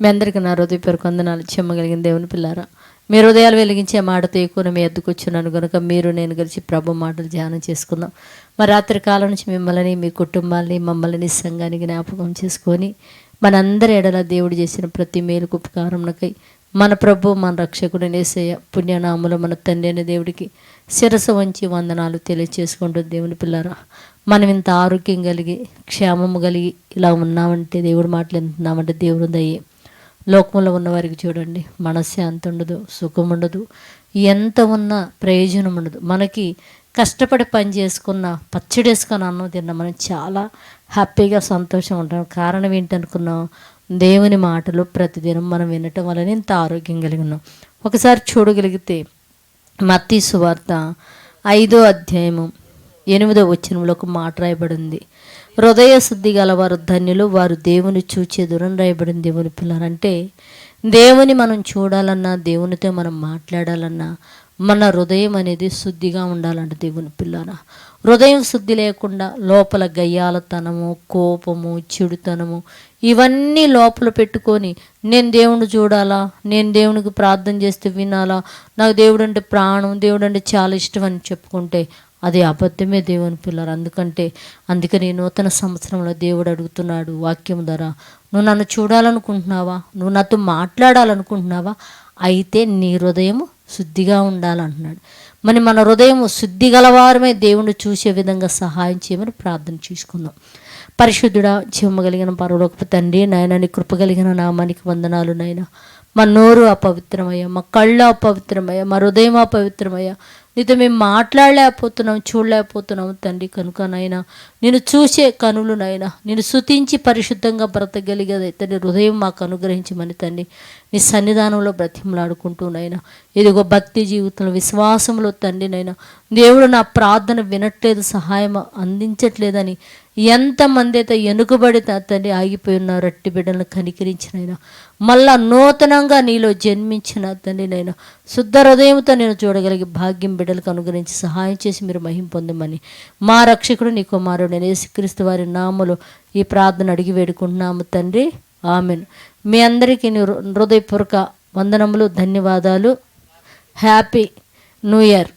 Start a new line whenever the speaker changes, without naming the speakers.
మీ అందరికీ నా హృదయపూర్వక వందనాలు. చెమ్మగలిగిన దేవుని పిల్లారా మీ హృదయాలు వెలిగించే మాటతో ఎక్కువ మీ ఎద్దుకొచ్చున్నాను కనుక మీరు నేను కలిసి ప్రభు మాటలు ధ్యానం చేసుకుందాం. మరి రాత్రి కాలం నుంచి మిమ్మల్ని మీ కుటుంబాన్ని మమ్మల్ని సంఘానికి జ్ఞాపకం చేసుకొని మనందరి ఎడల దేవుడు చేసిన ప్రతి మేలుకు ఉపకారంకై మన ప్రభు మన రక్షకుడు నేసయ్య పుణ్యనాములు మన తండ్రి అయిన దేవుడికి శిరస వంచి వందనాలు తెలియచేసుకుంటూ దేవుని పిల్లారా మనం ఇంత ఆరోగ్యం కలిగి క్షేమము కలిగి ఇలా ఉన్నామంటే దేవుడు మాటలు దేవుడు దయ్యే లోకంలో ఉన్నవారికి చూడండి. మనశ్శాంతి ఉండదు సుఖం ఉండదు ఎంత ఉన్నా ప్రయోజనం ఉండదు. మనకి కష్టపడి పని చేసుకున్న పచ్చడేసుకొని అన్నం తిన్నా మనం చాలా హ్యాపీగా సంతోషం ఉంటాం కారణం ఏంటనుకున్నాం? దేవుని మాటలు ప్రతిదినం మనం వినటం వలన ఇంత ఆరోగ్యం కలిగి ఉన్నాం ఒకసారి చూడగలిగితే మత్తి సువార్త ఐదో అధ్యాయము ఎనిమిదో వచనంలో ఒక మాట రాయబడింది. హృదయ శుద్ధి గలవారు ధన్యులు వారు దేవుని చూచేదురని రాయబడింది. దేవుని పిల్లలంటే దేవుని మనం చూడాలన్నా దేవునితో మనం మాట్లాడాలన్నా మన హృదయం అనేది శుద్ధిగా ఉండాలంట దేవుని పిల్లన హృదయం శుద్ధి లేకుండా లోపల గయ్యాలతనము కోపము చెడుతనము ఇవన్నీ లోపల పెట్టుకొని నేను దేవుని చూడాలా? నేను దేవునికి ప్రార్థన చేస్తే వినాలా? నాకు దేవుడు అంటే ప్రాణం దేవుడు అంటే చాలా ఇష్టం అని చెప్పుకుంటే అది అబద్ధమే దేవుని పిల్లలు అందుకంటే అందుకని నూతన సంవత్సరంలో దేవుడు అడుగుతున్నాడు వాక్యం ద్వారా. నువ్వు నన్ను చూడాలనుకుంటున్నావా? నువ్వు నాతో మాట్లాడాలనుకుంటున్నావా? అయితే నీ హృదయం శుద్ధిగా ఉండాలంటున్నాడు. మరి మన హృదయం శుద్ధి గలవారమే దేవుణ్ణి చూసే విధంగా సహాయం చేయమని ప్రార్థన చేసుకుందాం. పరిశుద్ధుడా జీవము కలిగిన పరలోకపు తండ్రి నాయన నీ కృప కలిగిన నామానికి వందనాలు నాయన. మా నోరు అపవిత్రమయ్యా మా కళ్ళు అపవిత్రమయ్యా మా హృదయం అపవిత్రమయ్యా. నీతో మేము మాట్లాడలేకపోతున్నాం చూడలేకపోతున్నాం తండ్రి. కనుక నాయన నేను చూసే కనులు నాయన నేను శుతించి పరిశుద్ధంగా బ్రతకగలిగేది తండ్రి. హృదయం మాకు అనుగ్రహించమని తండ్రి. నీ సన్నిధానంలో బ్రతిమలాడుకుంటూ నాయన. ఇదిగో భక్తి జీవితంలో విశ్వాసంలో తండ్రి దేవుడు నా ప్రార్థన వినట్లేదు సహాయం అందించట్లేదని ఎంతమంది అయితే ఎనుకబడి తండ్రి ఆగిపోయి ఉన్నారు రట్టి బిడ్డలను కనికరించినైనా మళ్ళా నూతనంగా నీలో జన్మించిన తండ్రి నైనా శుద్ధ హృదయంతో నేను చూడగలిగే భాగ్యం బిడ్డలకు అనుగ్రహించి సహాయం చేసి మీరు మహిం పొందమని మా రక్షకుడు నీ కుమారుడు నేను యేసుక్రీస్తు వారి నామలు ఈ ప్రార్థన అడిగి వేడుకుంటున్నాము తండ్రి. ఆమెను. మీ అందరికీ నీ హృదయపూర్వక వందనములు ధన్యవాదాలు. Happy new year.